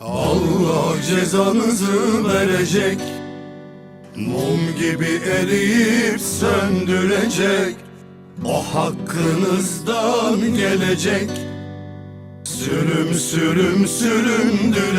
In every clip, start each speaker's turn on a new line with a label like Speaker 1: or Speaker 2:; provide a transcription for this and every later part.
Speaker 1: Allah cezanızı verecek. Mum gibi eriyip söndürecek. O hakkınızdan gelecek. Sürüm sürüm süründürecek.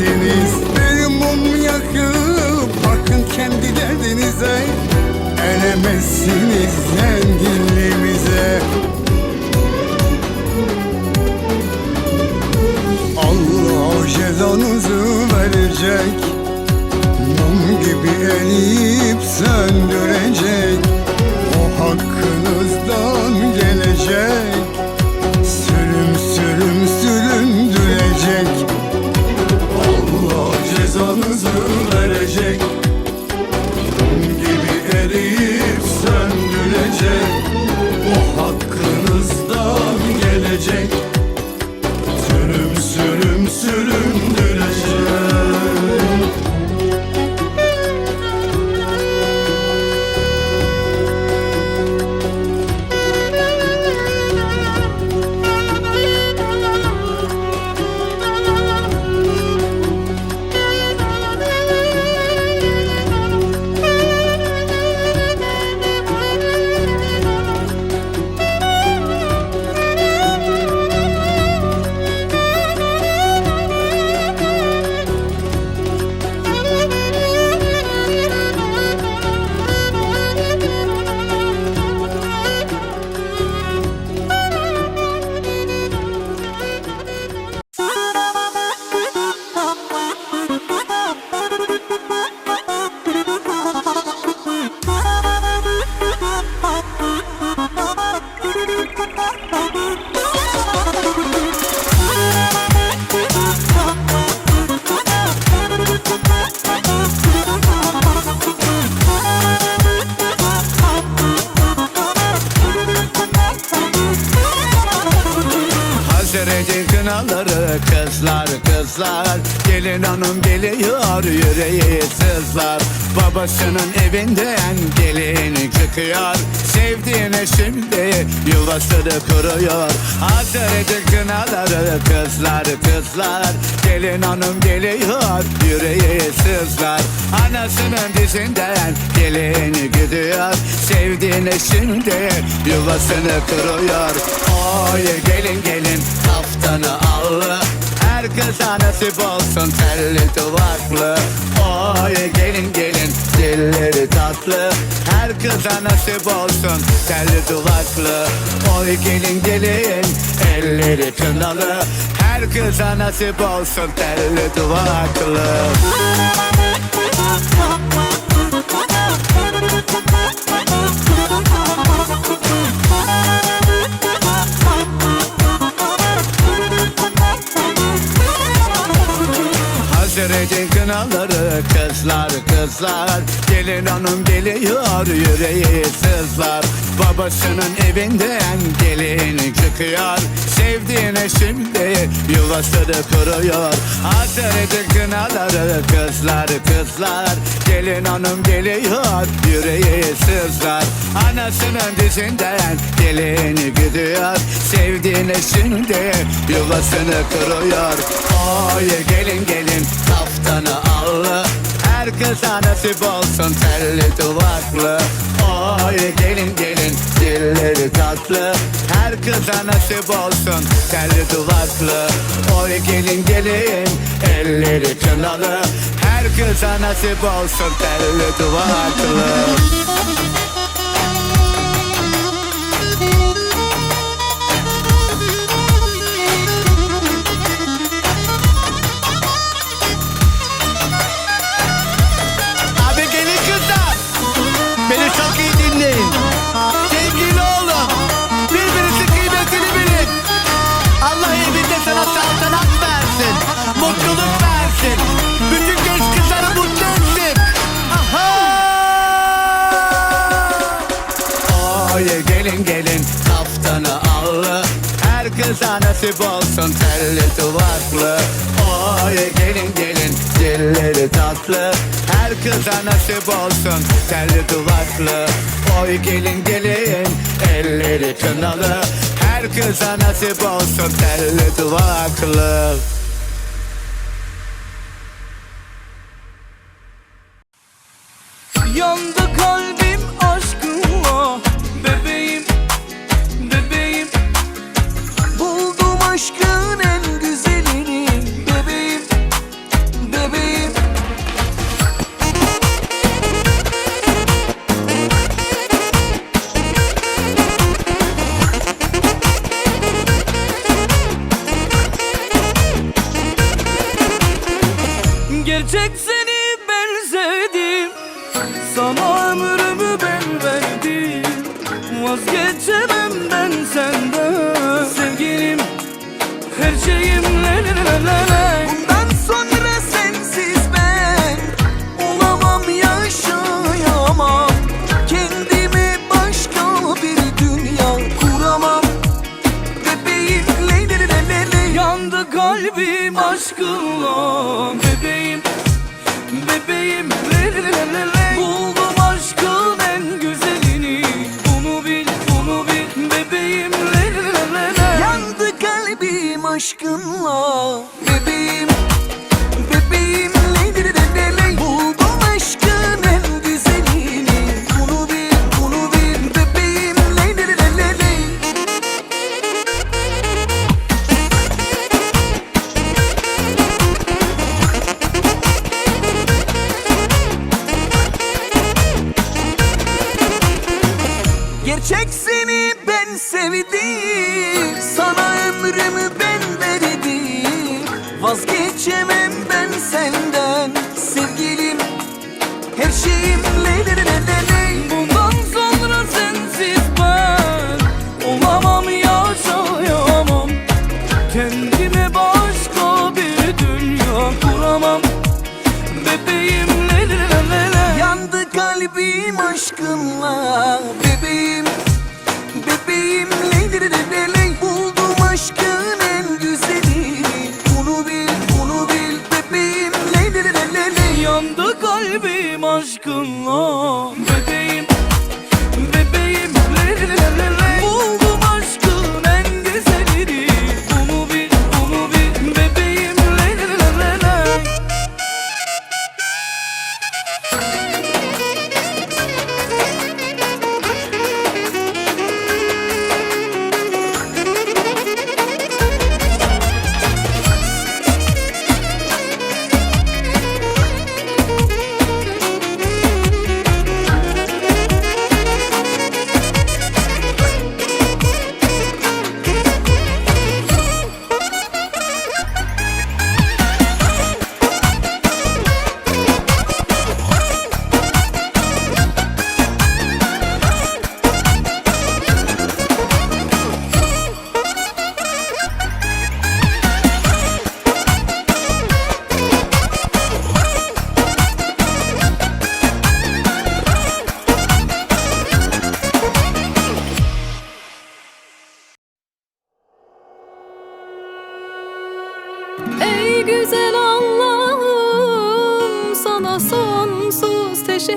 Speaker 2: misiniz? Bir mum yakıp bakın kendi derdinize Elemezsiniz
Speaker 1: zengin
Speaker 3: kınaları kızlar kızlar. Gelin hanım geliyor yüreği sızlar. Babasının evinden gelin çıkıyor. Sevdiğine şimdi yuvasını kuruyor. Hazır edin kınaları kızlar kızlar. Gelin hanım geliyor yüreği sızlar. Anasının dizinden gelin gidiyor. Sevdiğine şimdi yuvasını kuruyor. Oy gelin gelin kaftanı allı her kıza nasip olsun telli duvaklı. Oy gelin gelin dilleri tatlı. Her kıza nasip olsun telli duvaklı. Oy gelin gelin elleri kınalı. Her kıza nasip olsun telli duvaklı edin kınaları kızlar kızlar. Gelin hanım geliyor yüreği sızlar. Babasının evinden gelin çıkıyor Sevdiğine şimdi yuvasını kuruyor. Hazır edin kınaları kızlar kızlar. Gelin hanım geliyor yüreği sızlar. Anasının dizinden gelin gidiyor Sevdiğine şimdi yuvasını kuruyor. Oy gelin gelin kaftanı allı Her kıza nasip olsun telli duvaklı Oy gelin gelin. Dilleri tatlı. Her kıza nasip olsun telli duvaklı. Oy gelin gelin. Elleri kınalı. Her kıza nasip olsun telli duvaklı kıza nasip olsun telli duvaklı. Oy gelin gelin dilleri tatlı. Her kıza nasip olsun telli duvaklı. Oy gelin gelin elleri kınalı. Her kıza nasip olsun telli duvaklı
Speaker 4: Vazgeçemem ben senden Sevgilim her şeyim le le le le le Bundan sonra sensiz ben Olamam yaşayamam Kendime başka bir dünya kuramam Bebeğim le le le le le Yandı kalbim aşkınla Bebeğim Bebeğim le le le le le aşkınla Bebeğim Yandı kalbim aşkınla.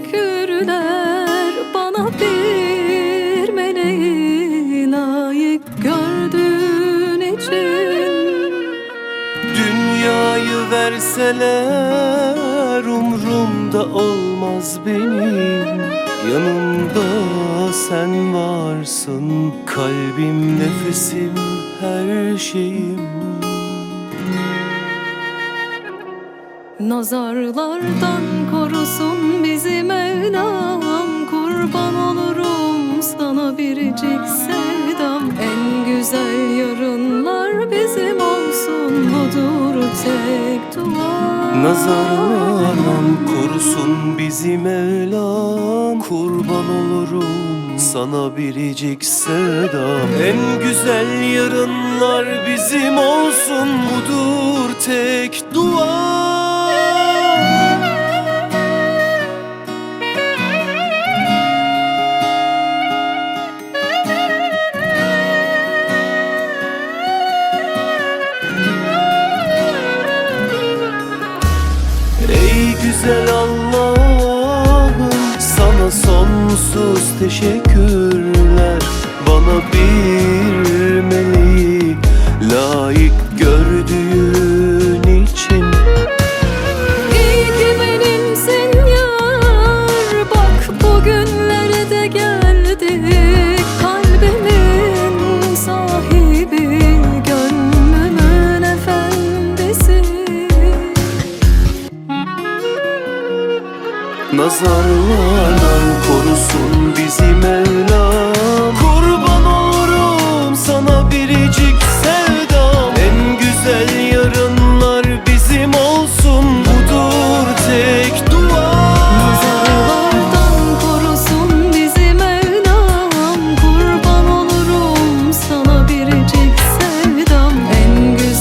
Speaker 5: Teşekkürler Bana bir meleği layık gördüğün için.
Speaker 6: Dünyayı verseler umrumda olmaz benim. Yanımda sen varsın Kalbim, nefesim, her şeyim.
Speaker 5: Nazarlardan korusun Mevlam Kurban olurum sana biricik sevdam. En güzel yarınlar bizim olsun Budur tek dua
Speaker 6: Nazarlardan korusun bizi Mevlam. Kurban olurum sana biricik sevdam. En güzel yarınlar bizim olsun Budur tek dua sonsuz teşekkürler Bana bir
Speaker 5: Nazarlardan korusun bizi
Speaker 6: Mevlam